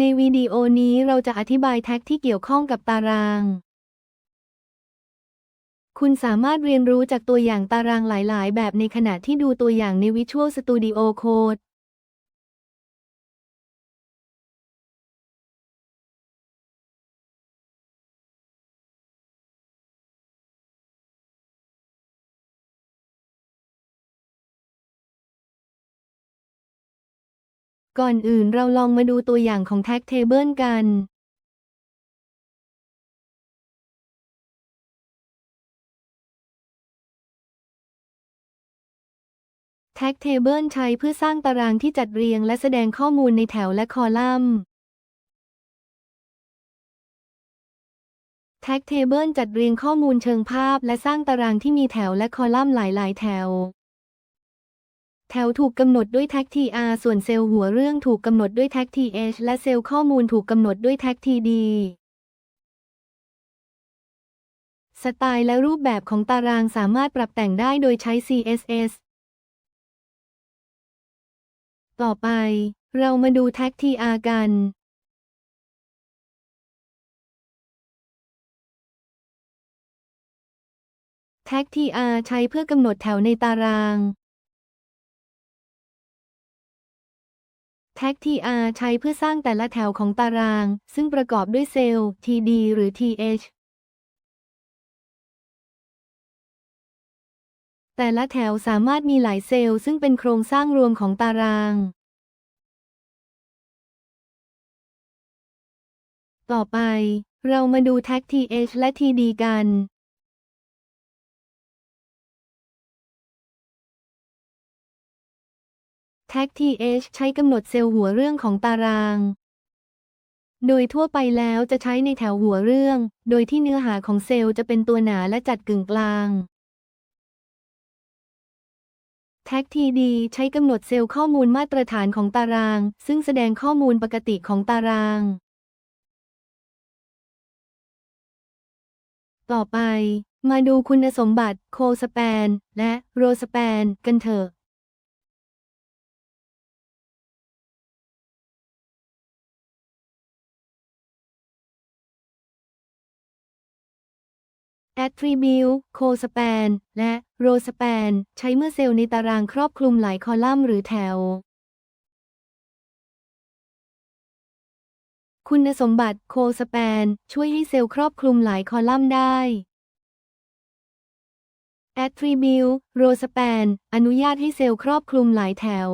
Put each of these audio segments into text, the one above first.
ในวิดีโอนี้เราจะอธิบายแท็กที่เกี่ยวข้องกับตาราง คุณสามารถเรียนรู้จากตัวอย่างตารางหลาย ๆ แบบในขณะที่ดูตัวอย่างใน Visual Studio Code ก่อนอื่นเราลองมาดูตัวอย่างของแท็กเทเบิลกัน แท็กเทเบิลใช้เพื่อสร้างตารางที่จัดเรียงและแสดงข้อมูลในแถวและคอลัมน์ แท็กเทเบิลจัดเรียงข้อมูลเชิงภาพและสร้างตารางที่มีแถวและคอลัมน์หลาย ๆ แถว แถวถูกกำหนดด้วยแท็ก tr ส่วนเซลล์หัวเรื่องถูกกำหนดด้วยแท็ก th และเซลล์ข้อมูลถูกกำหนดด้วยแท็ก td สไตล์และรูปแบบของตารางสามารถปรับแต่งได้โดยใช้ css ต่อไป เรามาดูแท็ก tr กันแท็ก tr ใช้เพื่อกำหนดแถวในตาราง ท็ก tr ใช้เพื่อสร้างแต่ละแถวของตาราง ซึ่งประกอบด้วยเซลล์ td หรือ th แต่ละแถวสามารถมีหลายเซลล์ซึ่งเป็นโครงสร้างรวมของตาราง ต่อไป เรามาดูแท็ก th และ td กัน แท็ก th ใช้กำหนดเซลล์หัวเรื่องของตาราง โดยทั่วไปแล้วจะใช้ในแถวหัวเรื่อง โดยที่เนื้อหาของเซลล์จะเป็นตัวหนาและจัดกึ่งกลางแท็ก td ใช้กำหนดเซลล์ข้อมูลมาตรฐานของตาราง ซึ่งแสดงข้อมูลปกติของตาราง ต่อไป มาดูคุณสมบัติ co-span และ row-span กันเถอะ Attribute Co-span และ Row-span ใช้เมื่อเซลล์ในตารางครอบคลุมหลายคอลัมน์หรือแถว คุณสมบัติ Co-span ช่วยให้เซลล์ครอบคลุมหลายคอลัมน์ได้ Attribute Row-span อนุญาตให้เซลล์ครอบคลุมหลายแถว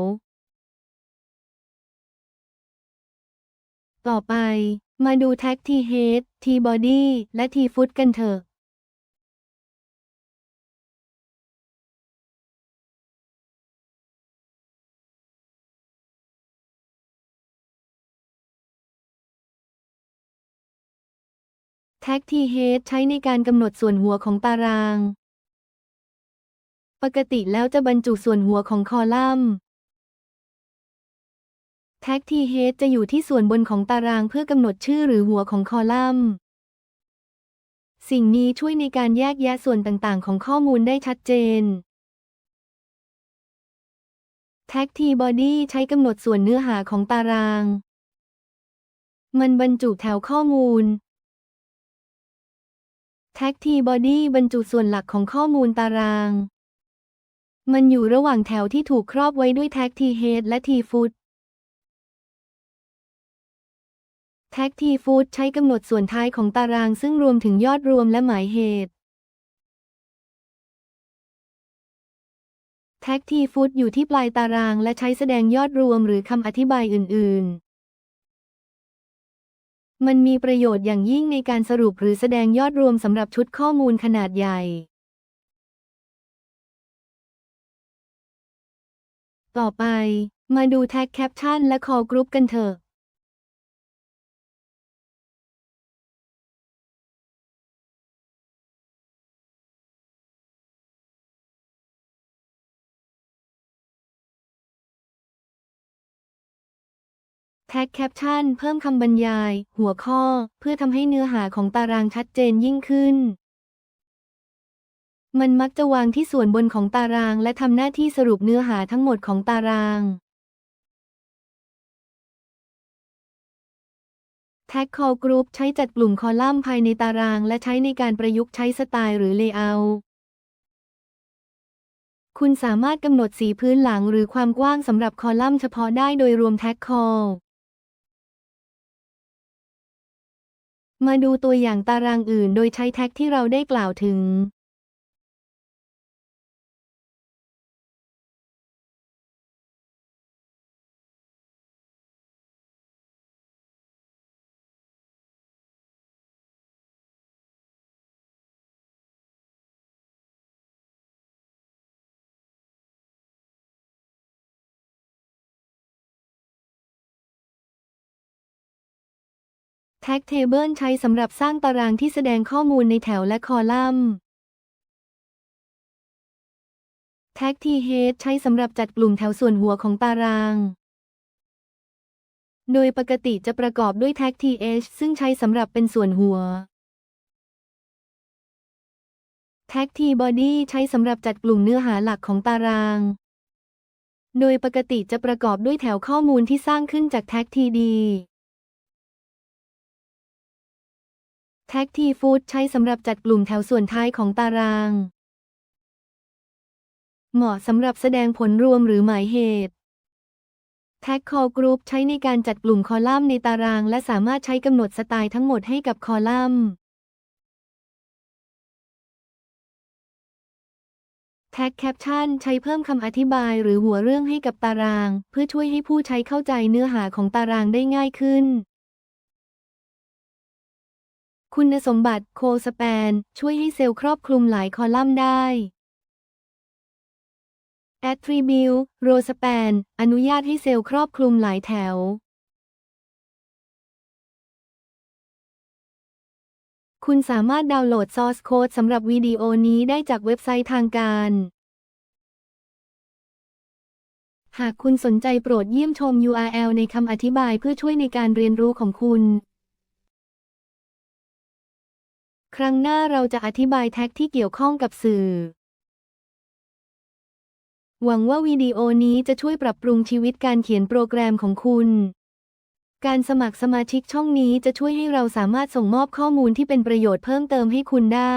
ต่อไป มาดูแท็ก T-head T-body และ T-foot กันเถอะ แท็ก th ใช้ในการกำหนดส่วนหัวของตาราง ปกติแล้วจะบรรจุส่วนหัวของคอลัมน์แท็ก th จะอยู่ที่ส่วนบนของตารางเพื่อกำหนดชื่อหรือหัวของคอลัมน์ สิ่งนี้ช่วยในการแยกแยะส่วนต่างๆ ของข้อมูลได้ชัดเจนแท็ก t-body ใช้กำหนดส่วนเนื้อหาของตาราง มันบรรจุแถวข้อมูล แท็ก t-body บรรจุส่วนหลักของข้อมูลตาราง มันอยู่ระหว่างแถวที่ถูกครอบไว้ด้วยแท็ก t-head และ t-foot แท็ก t-foot ใช้กำหนดส่วนท้ายของตารางซึ่งรวมถึงยอดรวมและหมายเหตุแท็ก t-foot อยู่ที่ปลายตารางและใช้แสดงยอดรวมหรือคำอธิบายอื่น ๆ มันมีประโยชน์อย่างยิ่งในการสรุปหรือแสดงยอดรวมสำหรับชุดข้อมูลขนาดใหญ่ ต่อไป มาดูแท็กแคปชั่นและคอกรุ๊ปกันเถอะ แท็กแคปชั่น เพิ่มคำบรรยาย หัวข้อ เพื่อทำให้เนื้อหาของตารางชัดเจนยิ่งขึ้น มันมักจะวางที่ส่วนบนของตาราง และทำหน้าที่สรุปเนื้อหาทั้งหมดของตารางแท็กคอลกรุ๊ปใช้จัดกลุ่มคอลัมน์ภายในตาราง และใช้ในการประยุกต์ใช้สไตล์หรือเลเยอร์คุณสามารถกำหนดสีพื้นหลังหรือความกว้างสำหรับคอลัมน์เฉพาะได้โดยรวมแท็กคอล มาดูตัวอย่างตารางอื่นโดยใช้แท็กที่เราได้กล่าวถึง แท็กเทเบิลใช้สำหรับสร้างตารางที่แสดงข้อมูลในแถวและคอลัมน์แท็กทีเฮดใช้สำหรับจัดกลุ่มแถวส่วนหัวของตาราง โดยปกติจะประกอบด้วยแท็ก th ซึ่งใช้สำหรับเป็นส่วนหัวแท็ก t body ใช้สำหรับจัดกลุ่มเนื้อหาหลักของตาราง โดยปกติจะประกอบด้วยแถวข้อมูลที่สร้างขึ้นจากแท็ก td แท็ก t foot ใช้สำหรับจัดกลุ่มแถวส่วนท้ายของตาราง เหมาะสำหรับแสดงผลรวมหรือหมายเหตุแท็ก call group ใช้ในการจัดกลุ่มคอลัมน์ในตาราง และสามารถใช้กำหนดสไตล์ทั้งหมดให้กับคอลัมน์แท็ก caption ใช้เพิ่มคำอธิบายหรือหัวเรื่องให้กับตาราง เพื่อช่วยให้ผู้ใช้เข้าใจเนื้อหาของตารางได้ง่ายขึ้น คุณสมบัติโคสแปน ช่วยให้เซลล์ครอบคลุมหลายคอลัมน์ได้ Attribute Row Span อนุญาตให้เซลล์ครอบคลุมหลายแถว คุณสามารถดาวน์โหลด Source Code สำหรับวิดีโอนี้ได้จากเว็บไซต์ทางการ หากคุณสนใจโปรดเยี่ยมชม URL ในคำอธิบายเพื่อช่วยในการเรียนรู้ของคุณ ครั้งหน้าเราจะอธิบายแท็กที่เกี่ยวข้องกับสื่อ หวังว่าวิดีโอนี้จะช่วยปรับปรุงชีวิตการเขียนโปรแกรมของคุณ การสมัครสมาชิกช่องนี้จะช่วยให้เราสามารถส่งมอบข้อมูลที่เป็นประโยชน์เพิ่มเติมให้คุณได้